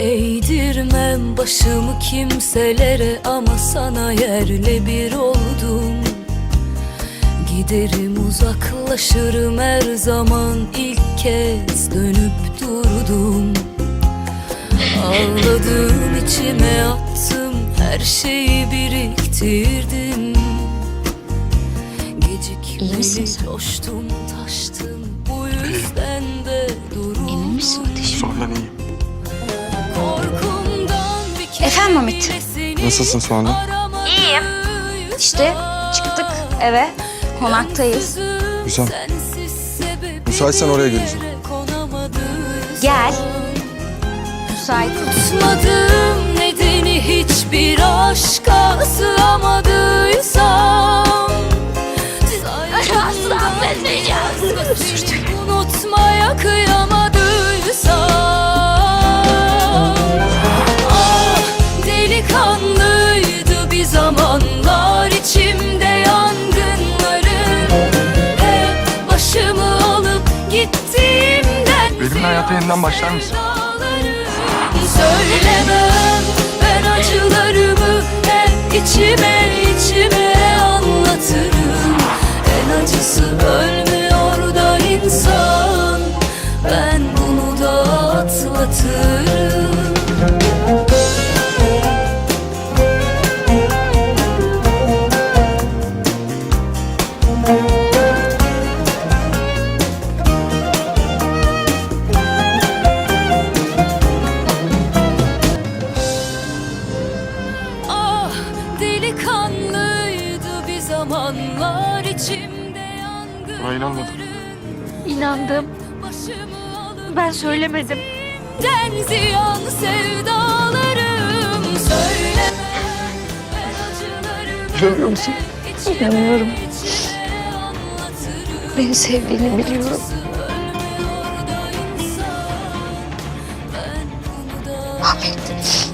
Eğdirmem başımı kimselere ama sana yerle bir oldum. Giderim uzaklaşırım her zaman ilk kez dönüp durdum. Ağladım içime attım her şeyi biriktirdim. Gecikmeli coştum taştım bu yüzden de durdum Emin misin ateşim? Soğan'dan iyiyim. Bile seni Nasılsın aramadım. İyiyim. İşte çıktık eve. Konaktayız. Güzel. Müsaitsen oraya geleceğim. Gel. Müsait. Tutmadım nedeni hiçbir aşka sığamadıysam Asla affetmeyeceğim Unutmaya kıyamadıysam Benimle hayata yeniden başlar mısın? Söylemem ben acılarımı hep içime zamanlar içimde yangın. Buna inanmadım. İnandım. Ben söylemedim. Den ziyan sevdalarım söyle. İnanıyor musun? İnanıyorum. Beni sevdiğini biliyorum. Ahmet.